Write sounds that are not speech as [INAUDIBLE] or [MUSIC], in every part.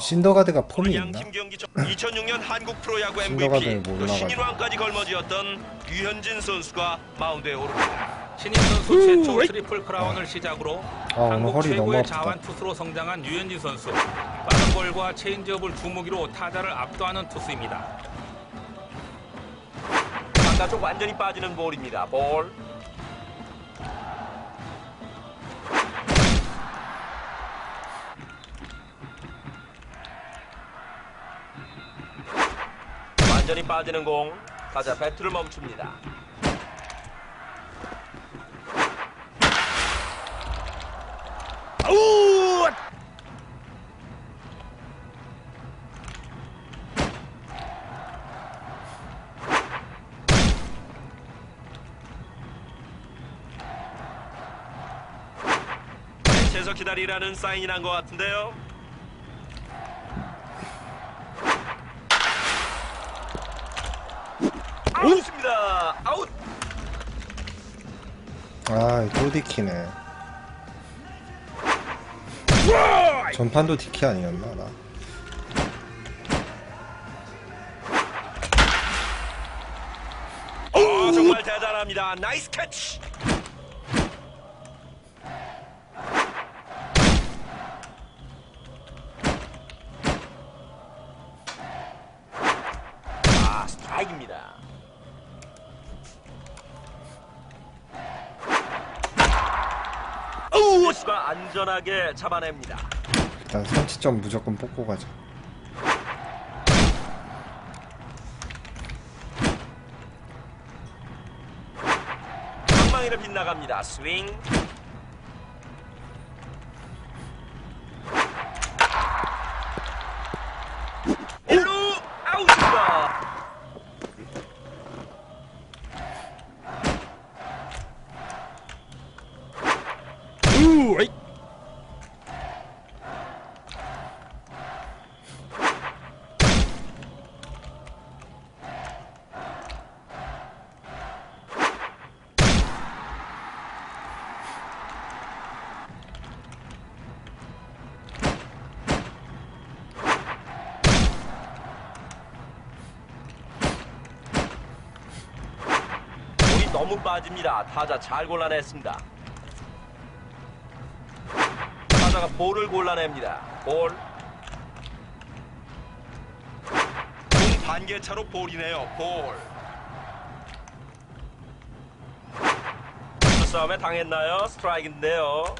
신더가드가 폼이 있나? 양팀 경기 전 2006년 [LAUGHS] 한국 프로야구 MVP 또. 신인왕까지 걸머쥐었던 유현진 선수가 마운드에 오릅니다. 신인 선수 최초 트리플 크라운을 시작으로 아, 한국 최고의. 자완 투수로 성장한 유현진 선수. 빠른 볼과 체인지업을 주무기로 타자를 압도하는 투수입니다. 바깥쪽 완전히 빠지는 볼입니다. 볼. 완전히 빠지는 공. 타자 배트를 멈춥니다. 아우! 벤치에서 기다리라는 사인이 난 것 같은데요. 아웃입니다. 아웃. 아, 또 디키네. 전판도 디키 아니었나, 나? 어, 정말 대단합니다. 나이스 캐치. 안전하게 잡아냅니다. 일단 선취점 무조건 뽑고 가자. 빗나갑니다. 스윙. 너무 빠집니다. 타자 잘 골라냈습니다. 타자가 볼을 골라냅니다. 볼. 공 반개차로 볼이네요. 볼. 투수 싸움에 당했나요? 스트라이크인데요.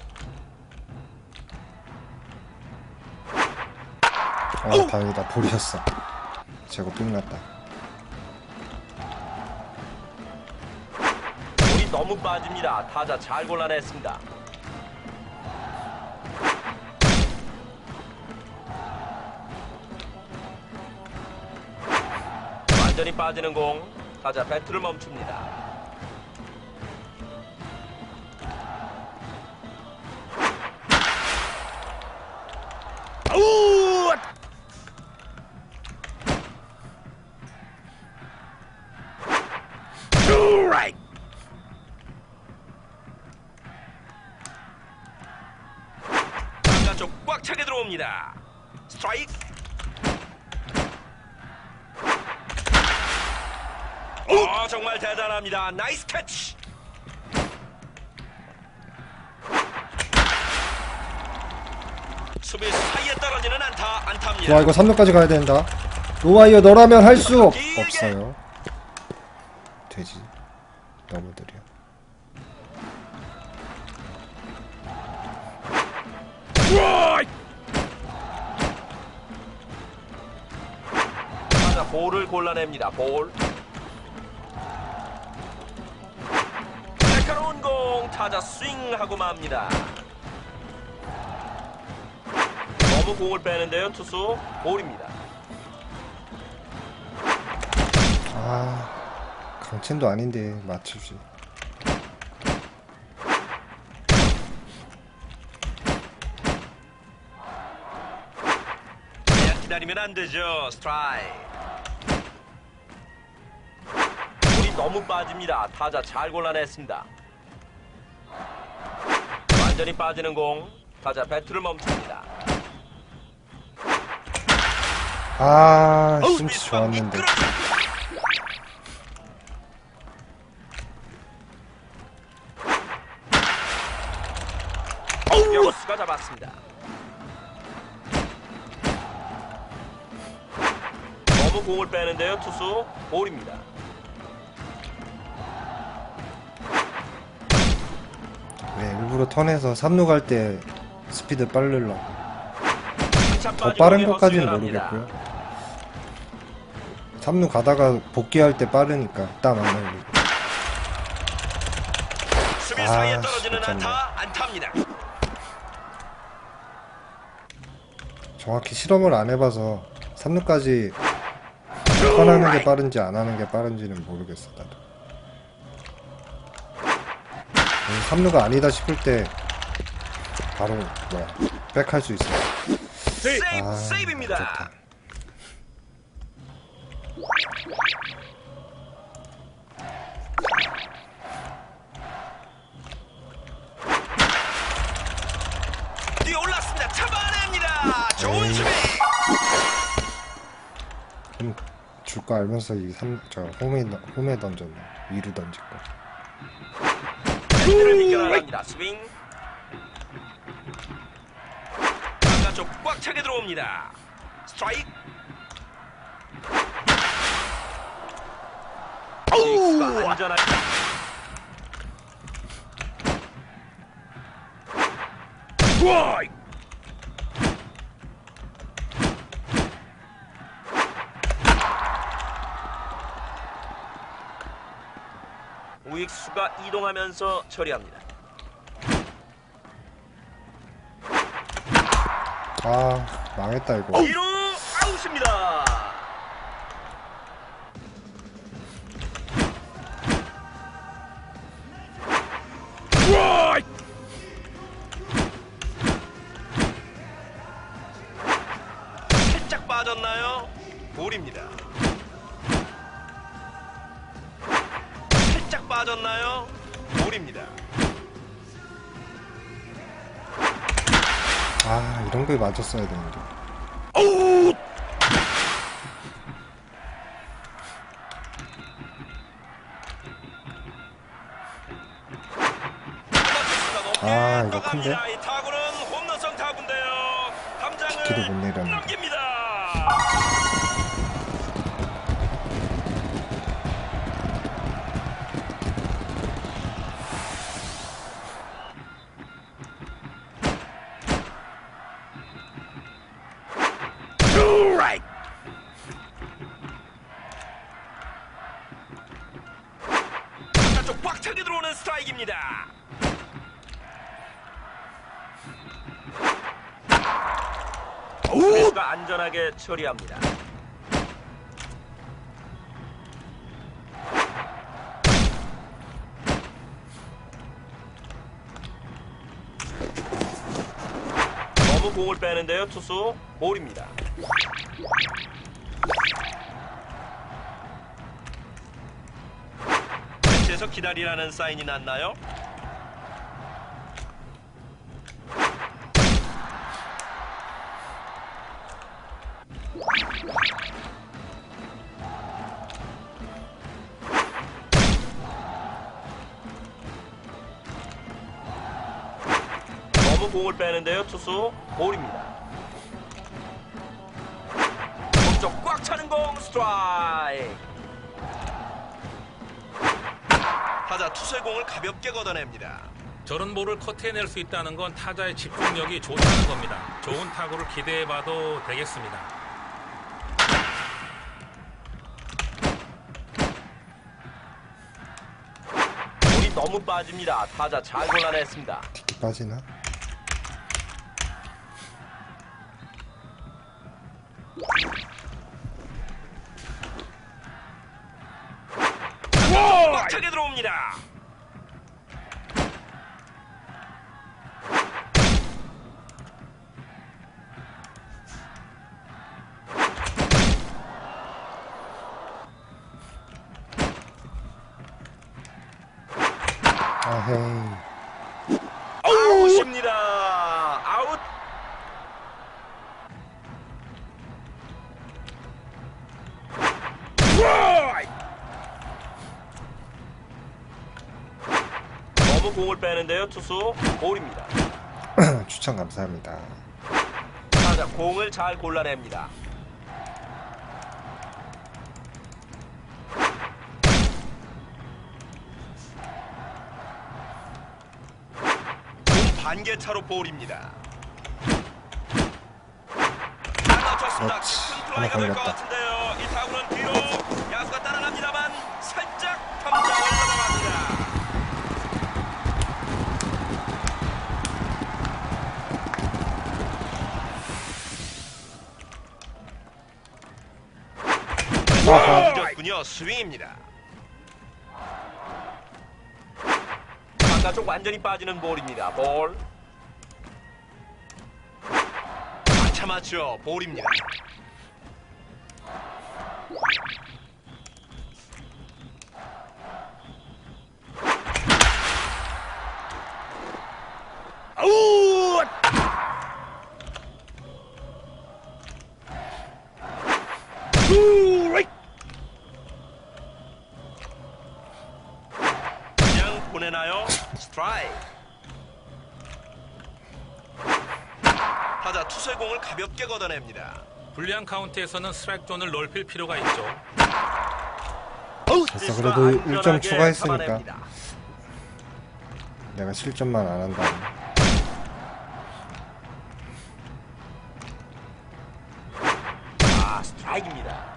아, 다행이다. 볼이었어. 제거 삥났다. 너무 빠집니다. 타자 잘 골라냈습니다. 완전히 빠지는 공. 타자 배트를 멈춥니다. 아 들어옵니다. 스트라이크. 어, 정말 대단합니다. 나이스 캐치. 수비 사이에 떨어지는 안타, 안타입니다. 와, 이거 3루까지 가야 된다. 노와이어 너라면 할 수 없어요. 골라냅니다. 볼. 날카로운 공 타자 스윙하고 맙니다. 너무 공을 빼는데요, 투수. 볼입니다. 아, 강첸도 아닌데 맞추지. 기다리면 안 되죠. 스트라이크. 너무 빠집니다. 타자 잘 골라냈습니다. 완전히 빠지는 공. 타자 배트를 멈춥니다. 아, 심스 좋았는데. 명수가 잡았습니다. 너무 공을 빼는데요, 투수 볼입니다. 일부러 턴에서 3루 갈 때 스피드 빠르려. 한참 더 빠른 것까지는. 모르겠고요. 3루 가다가 복귀할 때 빠르니까 땀 안 흘리고. 수비 아, 사이에 떨어지는 진짜 안타 안타입니다. 정확히 실험을 안 해봐서 3루까지 턴하는 게 빠른지 안 하는 게 빠른지는 모르겠어 나도. 3루가 아니다 싶을 때 바로 뭐야 백할 수 있어. 세이브 아. 뛰어올랐습니다. 잡아냅니다. 좋은. 수비. 그럼 줄거 알면서 이 3, 저 홈에 홈에 던졌네. 위로 던질 거. 를 비껴나갑니다. 스윙. 바깥쪽 꽉 차게 들어옵니다. 스트라이크. 스윙수가 안전하게 우 익수가 이동하면서 처리합니다. 아 망했다 이거. 1루 아웃입니다. 살짝 빠졌나요? 볼입니다. 빠졌나요? 볼입니다. 아 이런 거에 맞았어야 되는데. 아, 이거 큰데? 바깥쪽 꽉 차게 들어오는 스트라이크입니다. 우익수가 안전하게 처리합니다. 너무 공을 빼는데요, 투수 볼입니다. 벤치에서 기다리라는 사인이 났나요? 너무 공을 빼는데요, 투수 볼입니다. 꽉 차는 공 스트라이크. 타자 투수의 공을 가볍게 걷어냅니다. 저런 볼을 커트해낼 수 있다는 건 타자의 집중력이 좋다는 겁니다. 좋은 타구를 기대해봐도 되겠습니다. 볼이 너무 빠집니다. 타자 잘 골라냈습니다. 빠지나? 들어옵니다. 빼는데요. 투수 볼입니다. [CLEARS THROAT] 추천 감사합니다. 타자 공을 잘 골라냅니다. 공 반개 차로 볼입니다. 잘 맞췄습니다. 깊은 하나 플라이가 될것 걸렸다. 같은데요. 이 타구는 뒤로 늦었군요. 스윙입니다. 바깥쪽 완전히 빠지는 볼입니다. 볼. 맞춰. 볼입니다. 아우! 우라이! 보내나요? 스트라이크. 타자 투수의 공을 가볍게 걷어냅니다. 불리한 카운트에서는 스트라이크 존을 넓힐 필요가 있죠. 됐어 그래도 1점 안전하게 추가했으니까. 내가 실점만 안 한다. 아, 스트라이크입니다.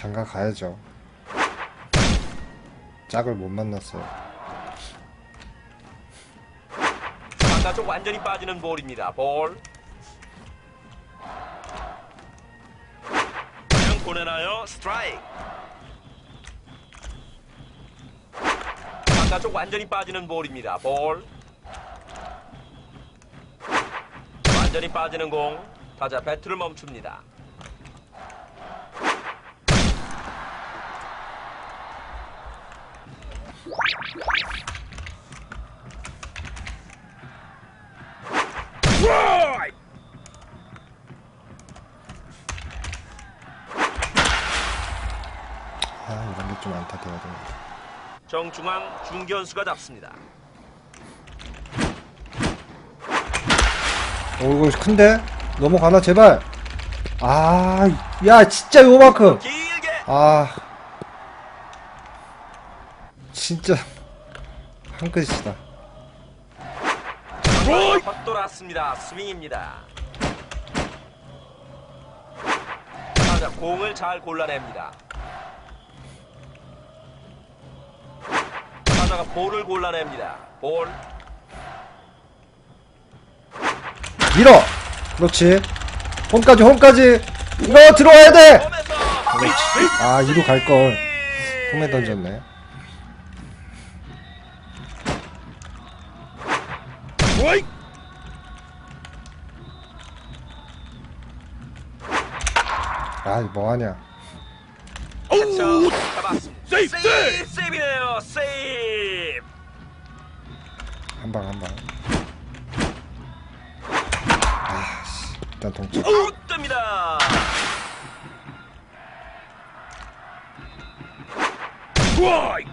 장가 가야죠. 짝을 못 만났어요. 바깥쪽 완전히 빠지는 볼입니다. 볼. 그냥 보내나요? 스트라이크. 바깥쪽 완전히 빠지는 볼입니다. 볼. 완전히 빠지는 공. 타자 배트를 멈춥니다. 아 이런 게 좀 안타까워야 돼. 정중앙 중견수가 잡습니다. 오 이거 큰데? 넘어가나 제발. 아, 야 진짜 요만큼. 아, 진짜 한 끗이다. 확 돌았습니다. 스윙입니다. 공을 잘 골라냅니다. 타자가 볼을 골라냅니다. 볼. 밀어. 그렇지. 홈까지 홈까지. 이거 들어와야 돼. 홈에서 아 이로 갈 걸. 홈에 던졌네. 아 뭐하냐. 타자 잡았습니다. 세이브! 세이브네요. 세이브! 한방 한 방. 아, 씨. 일단 동점. 아웃 됩니다. 스트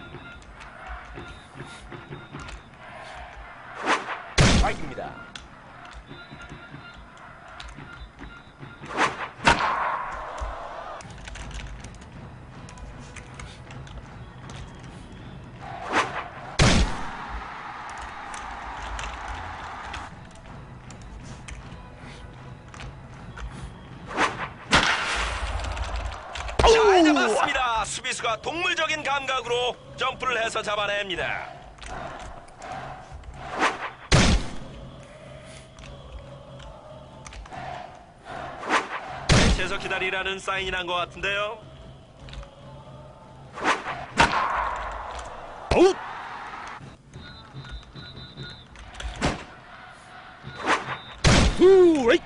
동물적인 감각으로 점프를 해서 잡아냅니다. 대체해서 기다리라는 사인이 난 것 같은데요. 아웃! 후레이!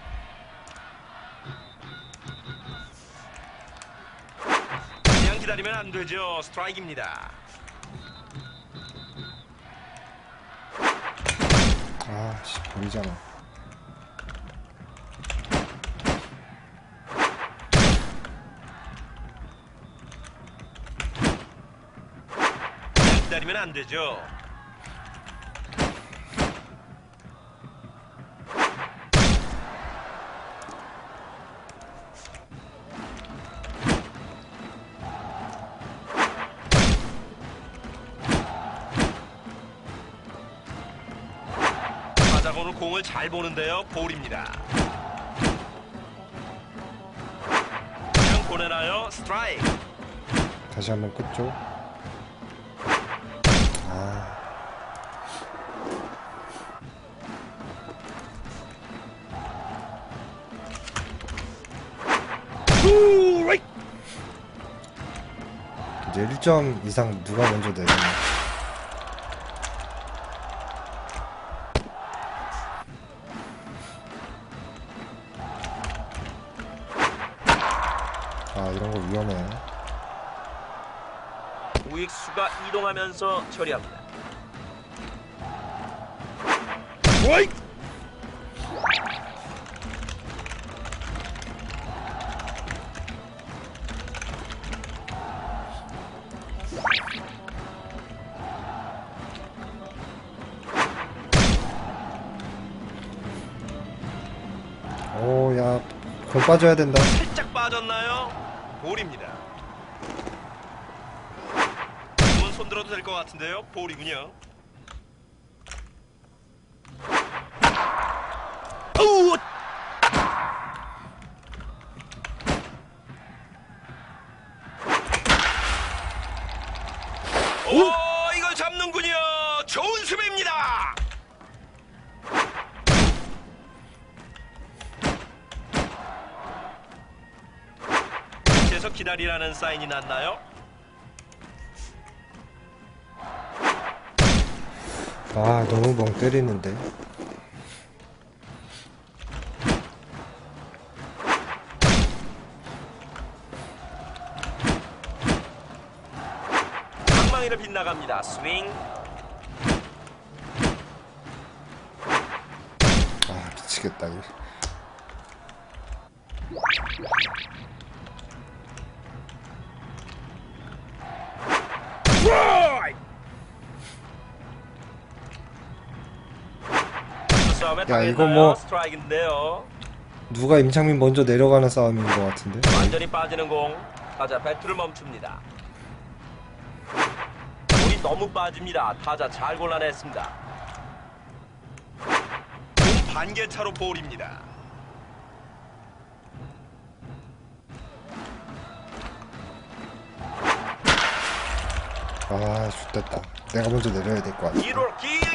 되죠. 스트라이크입니다. 아, 씨, 버리잖아. 기다리면 안 되죠. 오늘 공을 잘 보는데요. 볼입니다. 그냥 보내나요? 스트라이크. 다시 한번 끝죠. 아, 이제 1점 이상 누가 먼저 내리나. 하면서 처리합니다. 오, 야, 공 빠져야 된다. 살짝 빠졌나요? 볼입니다. 이건 손 들어도 될 것 같은데요. 볼이군요. 어우! 오, 이걸 잡는군요. 좋은 수비입니다. 밑에서 기다리라는 사인이 났나요? 아, 너무 멍 때리는데. 방망이를 빗나갑니다. 스윙. 아, 미치겠다. 이거. 야, 이거? 뭐-. 누가 임창민 먼저 내려가는 싸움인 것 같은데. 완전히 빠지는 공. 타자 배트를 멈춥니다. 볼이 너무 빠집니다. 타자 잘 골라냈습니다. 공 반개 차로 볼입니다. 아, 좋됐다. 내가 먼저 내려야 될 것 같아. 1홀 길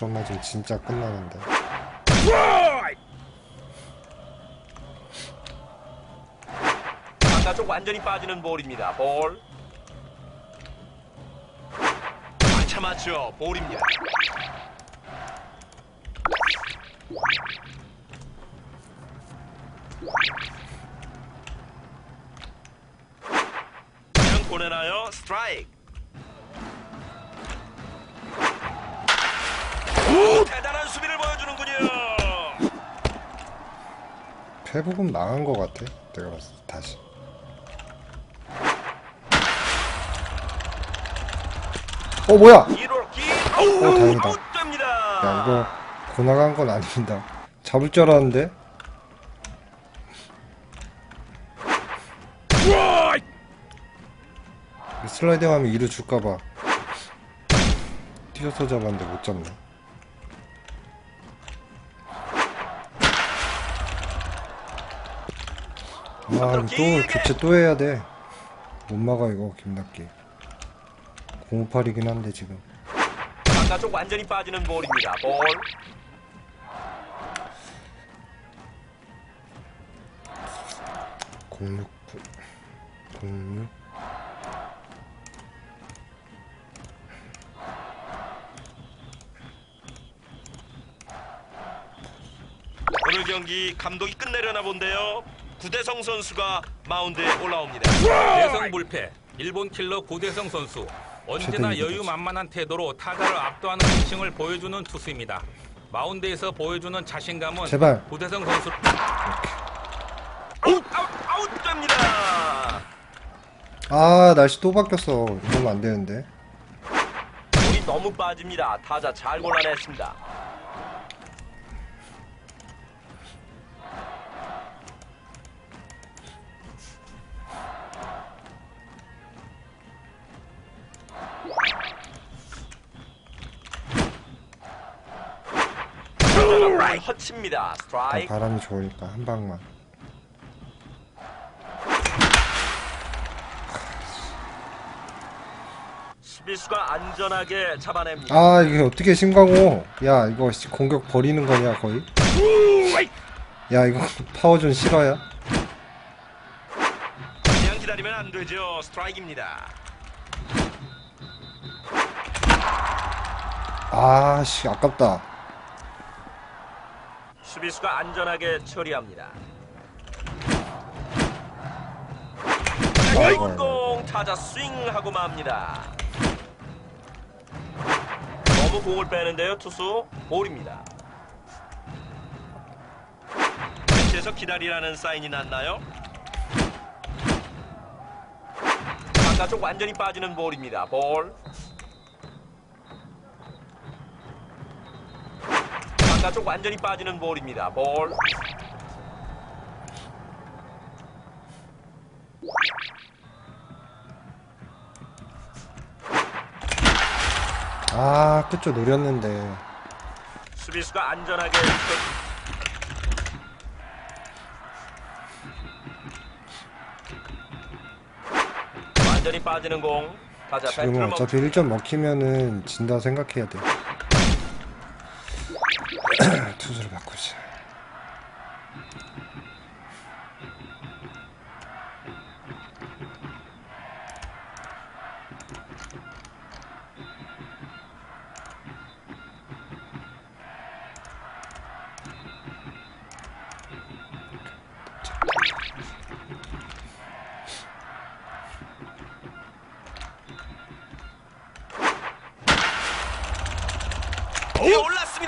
게. 투런 맞으면 진짜 끝나는데. 바깥쪽 완전히 빠지는 볼입니다. 볼. 안 참았죠. 볼입니다. 보내나요? 스트라이크. 수비를 보여주는군요. 회복은 망한 것 같아. 내가 봤을 때 다시. 어 뭐야? 1홀 길. 어 다행이다. 야 이거 고나간 건 아닙니다. 잡을 줄 알았는데. 슬라이딩 하면 이루 줄까봐 뛰어서 잡았는데 못 잡네. 아, 이거 또 교체 또 해야 돼. 못 막아 이거 김낙기. 058이긴 한데 지금. 바깥쪽 완전히 빠지는 볼입니다. 볼. 공육구 공육 오늘 경기 감독이 끝내려나 본데요. 구대성 선수가 마운드에 올라옵니다. 대성 불패 일본 킬러 구대성 선수 언제나 여유만만한 태도로 타자를 압도하는 피칭을 보여주는 투수입니다. 마운드에서 보여주는 자신감은 제발. 구대성 선수 아웃 아웃 아웃 아웃됩니다. 아 날씨 또 바뀌었어 이러면 안 되는데 공이 너무 빠집니다. 타자 잘 골라냈습니다. 아, 스트라이크. 바람이 좋으니까 한 방만 수비수가 안전하게 잡아냅니다. 아 이게 어떻게 심광호 야 이거 씨, 공격 버리는 거냐 거의 야 이거 [LAUGHS] 파워존 실화야 그냥 기다리면 안 되죠. 스트라이크입니다. 아씨 아깝다 수비수가 안전하게 처리합니다. 아이고, 아이고. 공 타자 스윙하고 맙니다. 너무 공을 빼는데요, 투수 볼입니다. 벤치에서 기다리라는 사인이 났나요? 바깥쪽 완전히 빠지는 볼입니다. 볼. 바깥쪽 완전히 빠지는 볼입니다. 볼. 아 끝쪽 노렸는데 수비수가 안전하게 처- 완전히 빠지는 공. 멈추. 어차피 1점 먹히면은 진다 생각해야 돼 투수를 바꾸자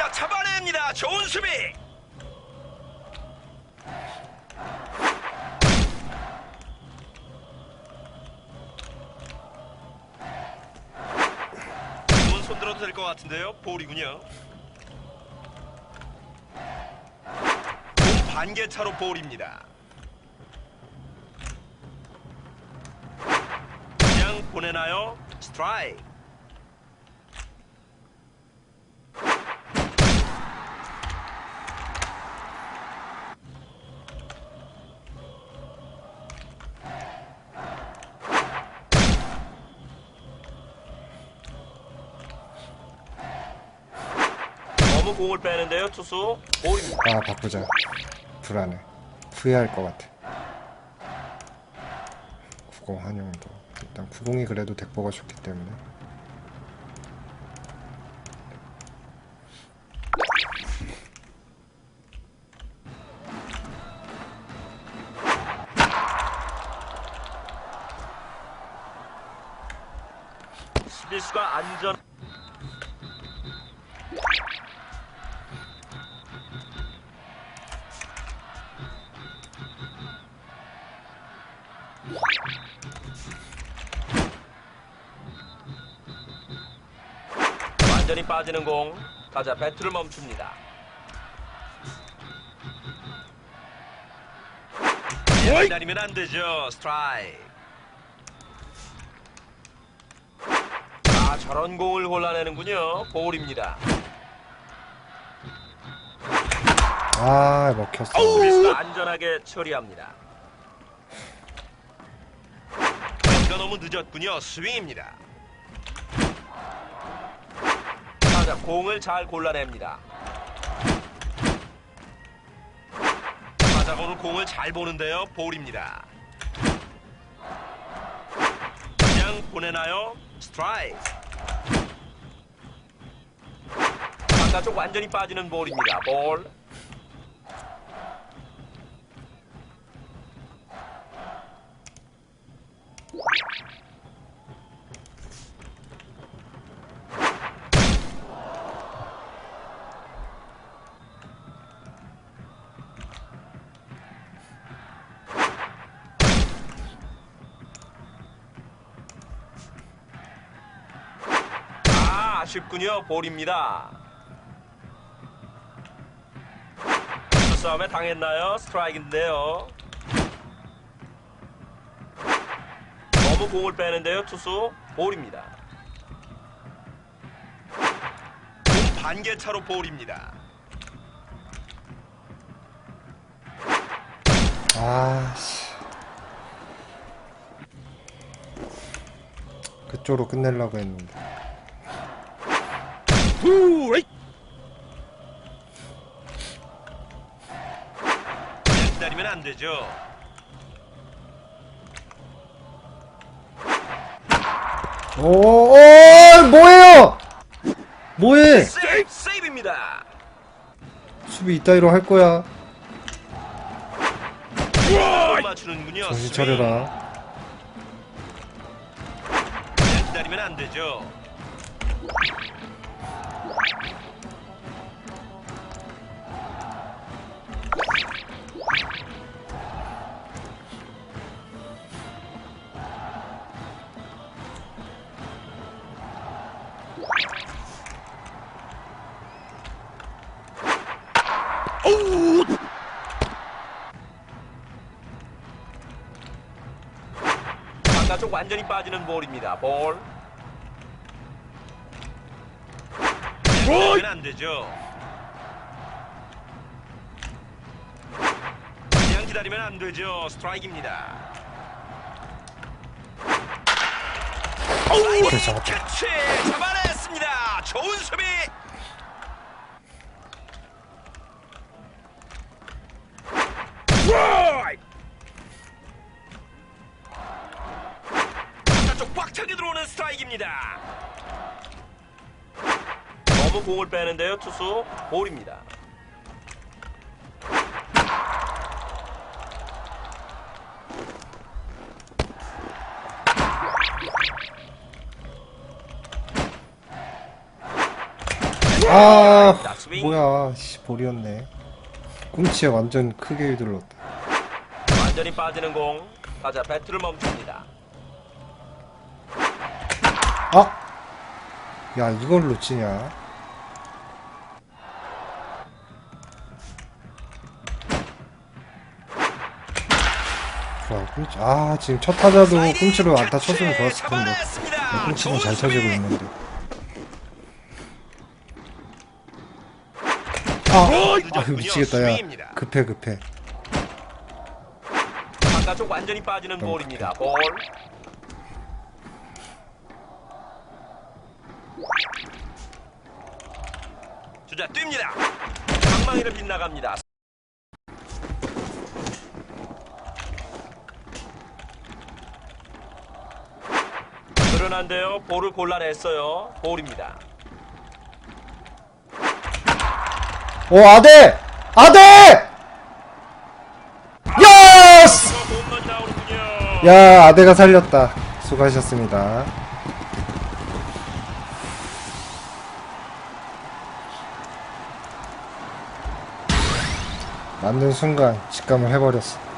올랐습니다. 잡아냅니다. 좋은 수비. 이건 손 들어도 될 것 같은데요. 볼이군요. 공 반개 차로 볼입니다. 그냥 보내나요? 스트라이크. 공을 빼는데요, 투수. 볼입니다. 아 바꾸자 불안해. 후회할 것 같아. 90 한용도. 일단 90이 그래도 덱보가 좋기 때문에 빠지는 공. 타자 배트를 멈춥니다. 기다리면 안 되죠. 스트라이크. 아, 저런 공을 골라내는군요. 볼입니다. 아 먹혔어 수비수가 안전하게 처리합니다. 너무 늦었군요. 스윙입니다. 자 공을 잘 골라냅니다. 오늘 공을 잘 보는데요. 볼입니다. 그냥 보내나요? 스트라이크. 바깥쪽 완전히 빠지는 볼입니다. 볼. 쉽군요. 볼입니다. 싸움에 당했나요? 스트라이크인데요. 너무 공을 빼는데요. 투수 볼입니다. 공 반개 차로 볼입니다. 아씨. 그쪽으로 끝내려고 했는데. 그냥 기다리면 안 되죠. 오, 오, 뭐예요? 뭐해? 세이브, 세이브입니다. 수비 이따위로 할 거야. 맞추는군요. 정신. 차려라. 기다리면 안 되죠. 완전히 빠지는 볼입니다. 볼. 그냥 기다리면 안 되죠. 그냥 기다리면 안 되죠. 스트라이크입니다. 잡았다. 캐치 잡아냈습니다. 좋은 수비. 스트라이크입니다. 너무 공을 빼는데요. 투수 볼입니다. 아. 뭐야, 씨, 볼이었네. 꿈치에 완전 크게 휘둘렀다. 완전히 빠지는 공. 타자 배트를 멈춥니다. 야, 이걸 놓치냐? 좋아, 꿈치. 아, 지금 첫 타자도 꿈치로 안타 쳤으면 좋았을 텐데. 꿈치는 잘 쳐지고. 있는데. 아, 아유, 미치겠다, 야. 급해, 급해. 바깥쪽 완전히 빠지는 볼입니다. 볼. 주자 뜁니다. 방망이를 빗나갑니다. 그러난데요. 볼을 골라냈어요. 볼입니다. 오, 아대! 아대! 예스! 나오는군요. 야, 아대가 살렸다. 수고하셨습니다. 맞는 순간 직감을 해버렸어.